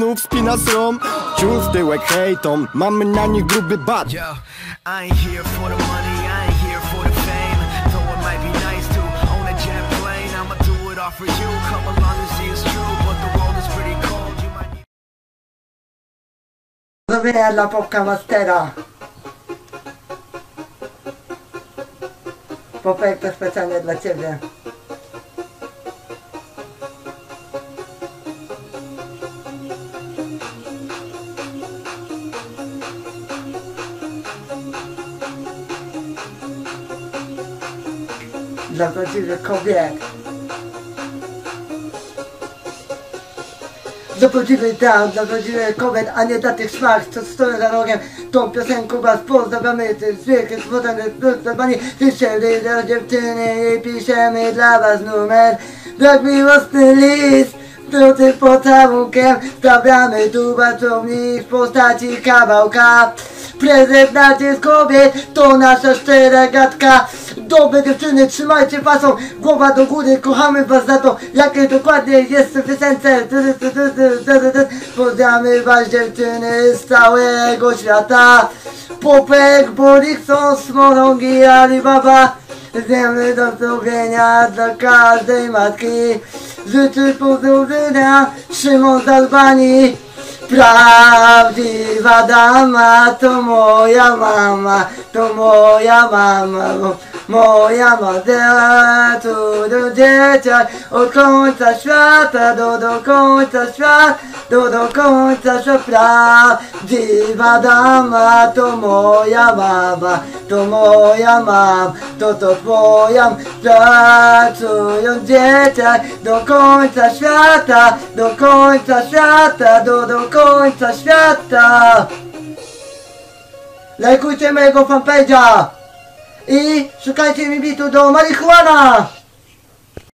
znów spina srom Ciul w tyłek hejtom, mamy na nich gruby bat Yo, I ain't here for the money, I ain't here for the fame. Though it might be nice to own a jet plane, I'ma do it all for you. Come along and see it's true, but the world is pretty cold. You might need Zrobienia dla Popka Mastera. Popek to specjalnie dla Ciebie. Dla prawdziwych kobiet. Dla prawdziwych dam, dla prawdziwych kobiet, a nie dla tych szmach, co stoją za rogiem. Tą piosenką was pozdrawiamy, ty zwykły złotem, pani Wyszedł do dziewczyny i piszemy dla was numer. Tak miłosny list, to ty pocałunkiem, stawiamy tu pracownik w postaci kawałka. Prezent na kobiet, to nasza szczera gadka. Dobre dziewczyny, trzymajcie fasą, głowa do góry, kochamy was za to, jakie dokładnie jest w piosence. Pozdrawiamy was dziewczyny z całego świata. Popek, Borikson, Smorągi, Alibaba. Wiemy do zrobienia dla każdej matki. Życzę pozdrowienia, Szymon z Albanii. Prawdziwa dama to moja mama, to moja mama, bo moja mama tu do dzieciak od końca świata do świata, do końca świata. Prawdziwa dama to moja mama, to moja mama, to to twoja pracują dzieciak do końca świata, do końca świata, do do końca świata. Lajkujcie mojego fanpage'a i szukajcie mi bitu do marihuana.